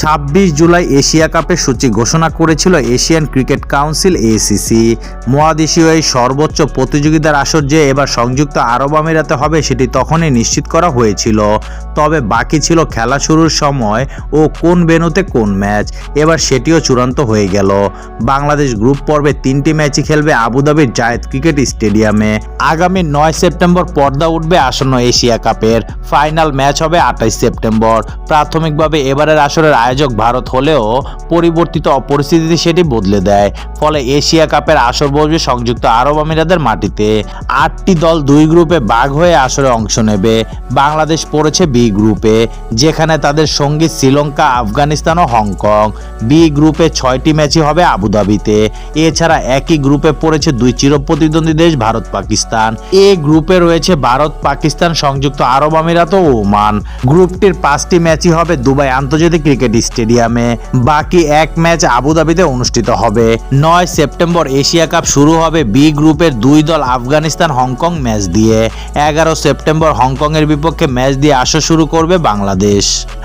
ছাব্বিশ জুলাই এশিয়া কাপের সূচি ঘোষণা করেছিল এশিয়ান ক্রিকেট কাউন্সিল এসিসি মহাদেশীয় এই সর্বোচ্চ প্রতিযোগিতার আসর যে এবার সংযুক্ত আরব আমিরাতে হবে সেটি তখনই নিশ্চিত করা হয়েছিল। তবে বাকি ছিল খেলা শুরুর সময় ও কোন ভেন্যুতে কোন ম্যাচ, এবার সেটিও চূড়ান্ত হয়ে গেল। বাংলাদেশ গ্রুপ পর্বে তিনটি ম্যাচই খেলবে আবুধাবির জায়েদ ক্রিকেট স্টেডিয়ামে। আগামী নয় সেপ্টেম্বর পর্দা উঠবে আসন্ন এশিয়া কাপের। ফাইনাল ম্যাচ হবে আঠাইশ সেপ্টেম্বর। প্রাথমিকভাবে এবারের আসরের আয়োজক ভারত হলেও পরিবর্তিত পরিস্থিতিতে সেটি বদলে দেয়। ফলে এশিয়া কাপের আসর বসবে সংযুক্ত আরব আমিরাতের মাটিতে। আটটি দল দুই গ্রুপে বাঘ হয়ে আসরে অংশ নেবে। বাংলাদেশ পড়েছে বি গ্রুপে, যেখানে তাদের সঙ্গী শ্রীলঙ্কা, আফগানিস্তান ও হংকং। বি গ্রুপে ছয়টি ম্যাচই হবে আবুধাবিতে। এছাড়া একই গ্রুপে পড়েছে দুই চিরপ্রতিদ্বন্দ্বী দেশ ভারত, পাকিস্তান। এ গ্রুপে রয়েছে ভারত, পাকিস্তান, সংযুক্ত আরব আমিরাত ও ওমান। গ্রুপটির পাঁচটি ম্যাচই হবে দুবাই আন্তর্জাতিক ক্রিকেট স্টেডিয়ামে। বাকি এক ম্যাচ আবুধাবিতে অনুষ্ঠিত হবে। নয় সেপ্টেম্বর এশিয়া কাপ শুরু হবে বি গ্রুপের দুই দল আফগানিস্তান হংকং ম্যাচ দিয়ে। এগারো সেপ্টেম্বর হংকংয়ের বিপক্ষে ম্যাচ দিয়ে আসা শুরু করবে বাংলাদেশ।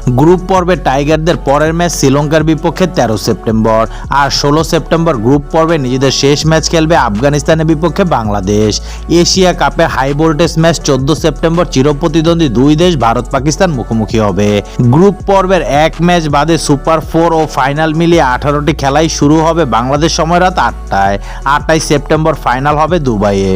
গ্রুপ পর্বে টাইগারদের পরের ম্যাচ শ্রীলঙ্কার বিপক্ষে তেরো সেপ্টেম্বর আর ষোলো সেপ্টেম্বর গ্রুপ পর্বে নিজেদের শেষ ম্যাচ খেলবে আফগানিস্তানের বিপক্ষে বাংলাদেশ। এশিয়া কাপের হাই ভোল্টেজ ম্যাচ চোদ্দ সেপ্টেম্বর চিরপ্রতিদ্বন্দ্বী দুই দেশ ভারত পাকিস্তান মুখোমুখি হবে। গ্রুপ পর্বের এক ম্যাচ বাদে সুপার ফোর ও ফাইনাল মিলিয়ে আঠারোটি খেলাই শুরু হবে বাংলাদেশ সময় রাত আটটায়। আটাইশ সেপ্টেম্বর ফাইনাল হবে দুবাইয়ে।